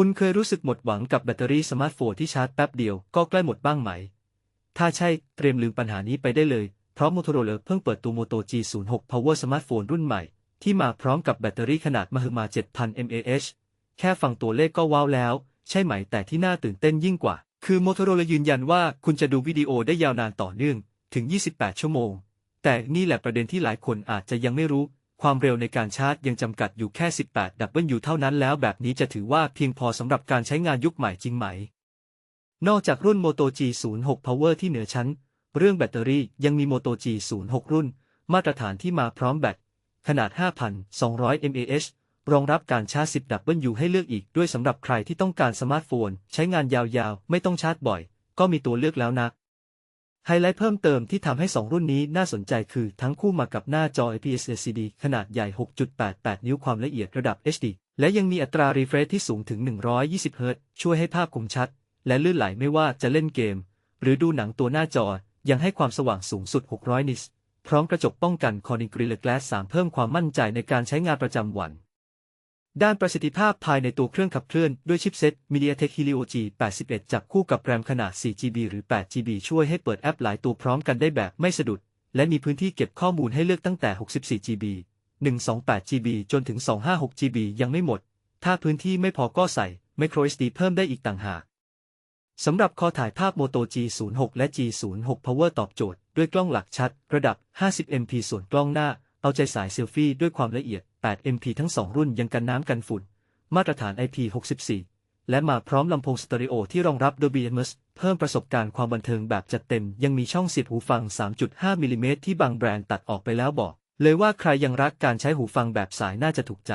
คุณเคยรู้สึกหมดหวังกับแบตเตอรี่สมาร์ทโฟนที่ชาร์จแป๊บเดียวก็ใกล้หมดบ้างไหม ถ้าใช่เตรียมลืมปัญหานี้ไปได้เลย เพราะ Motorola เพิ่งเปิดตัว Moto G06 Power Smartphone รุ่นใหม่ ที่มาพร้อมกับแบตเตอรี่ขนาดมหึมา 7,000 mAh แค่ฟังตัวเลขก็ว้าวแล้ว ใช่ไหมแต่ที่น่าตื่นเต้นยิ่งกว่า คือ Motorola ยืนยันว่าคุณจะดูวิดีโอได้ยาวนานต่อเนื่องถึง 28 ชั่วโมง แต่นี่แหละประเด็นที่หลายคนอาจจะยังไม่รู้ ความเร็วในการชาร์จยังจำกัดอยู่แค่ 18 W เท่านั้นแล้วแบบนี้จะถือว่าเพียงพอสำหรับการใช้งานยุคใหม่จริงไหม นอกจากรุ่น Moto G06 Power ที่เหนือชั้น เรื่องแบตเตอรี่ยังมี Moto G06 รุ่น มาตรฐานที่มาพร้อมแบตขนาด 5,200 mAh รองรับการชาร์จ 10 W ให้เลือกอีกด้วยสำหรับใครที่ต้องการสมาร์ทโฟน ใช้งานยาวๆ ไม่ต้องชาร์จบ่อย ก็มีตัวเลือกแล้วนะ ไฮไลท์เพิ่มเติมที่ทำให้ 2 รุ่นนี้น่าสนใจคือทั้งคู่มากับหน้าจอ IPS LCD ขนาดใหญ่ 6.88 นิ้วความละเอียดระดับ HD และยังมีอัตรา refresh ที่สูงถึง 120 เฮิรตซ์ช่วยให้ภาพคมชัด และลื่นไหลไม่ว่าจะเล่นเกม หรือดูหนังตัวหน้าจอ ยังให้ความสว่างสูงสุด 600 นิตส์พร้อมกระจกป้องกัน Corning Gorilla Glass 3 เพิ่มความมั่นใจในการใช้งานประจำวัน ด้านประสิทธิภาพภายในตัวเครื่องขับเคลื่อนด้วยชิปเซ็ต MediaTek Helio G81 จับคู่กับแรมขนาด 4GB หรือ 8GB ช่วยให้เปิดแอปหลายตัวพร้อมกันได้แบบไม่สะดุด และมีพื้นที่เก็บข้อมูลให้เลือกตั้งแต่ 64GB 128GB จนถึง 256GB ยังไม่หมด ถ้าพื้นที่ไม่พอก็ใส่ microSD เพิ่มได้อีกต่างหาก สำหรับคอถ่ายภาพ Moto G06 และ G06 Power ตอบโจทย์ ด้วยกล้องหลักชัด ระดับ 50MP ส่วนกล้องหน้า เอาใจสายเซลฟี่ด้วยความละเอียด 8MP ทั้ง2รุ่นยังกันน้ำกันฝุ่น มาตรฐาน IP64 และมาพร้อมลำโพงสเตอริโอที่รองรับ Dolby Atmos เพิ่มประสบการณ์ความบันเทิงแบบจัดเต็ม ยังมีช่องเสียบหูฟัง 3.5 มิลลิเมตรที่บางแบรนด์ตัดออกไปแล้วบอก เลยว่าใครยังรักการใช้หูฟังแบบสายน่าจะถูกใจ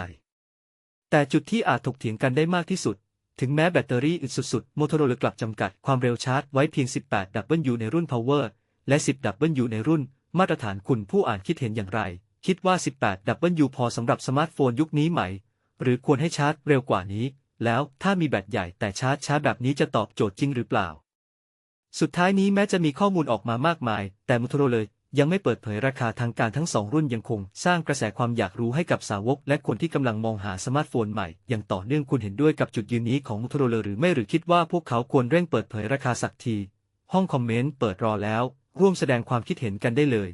แต่จุดที่อาจถกเถียงกันได้มากที่สุด ถึงแม้แบตเตอรี่อึดสุดๆ Motorola กลับจำกัดความเร็วชาร์จไว้เพียง 18 W ในรุ่น Power และ 10 W ในรุ่นมาตรฐานคุณผู้อ่านคิดเห็นอย่างไร คิดว่า 18 W พอสำหรับสมาร์ทโฟนยุคนี้ไหม หรือควรให้ชาร์จเร็วกว่านี้ แล้วถ้ามีแบตใหญ่แต่ชาร์จช้าแบบนี้จะตอบโจทย์จริงหรือเปล่า สุดท้ายนี้แม้จะมีข้อมูลออกมามากมาย แต่ Motorola ยังไม่เปิดเผยราคาทางการทั้งสองรุ่นยังคง สร้างกระแสความอยากรู้ให้กับสาวก และคนที่กำลังมองหาสมาร์ทโฟนใหม่ อย่างต่อเนื่องคุณเห็นด้วยกับจุดยืนนี้ของ Motorola หรือไม่หรือคิดว่าพวกเขาควรเร่งเปิดเผยราคาสักที ห้องคอมเมนต์เปิดรอแล้ว ร่วมแสดงความคิดเห็นกันได้เลย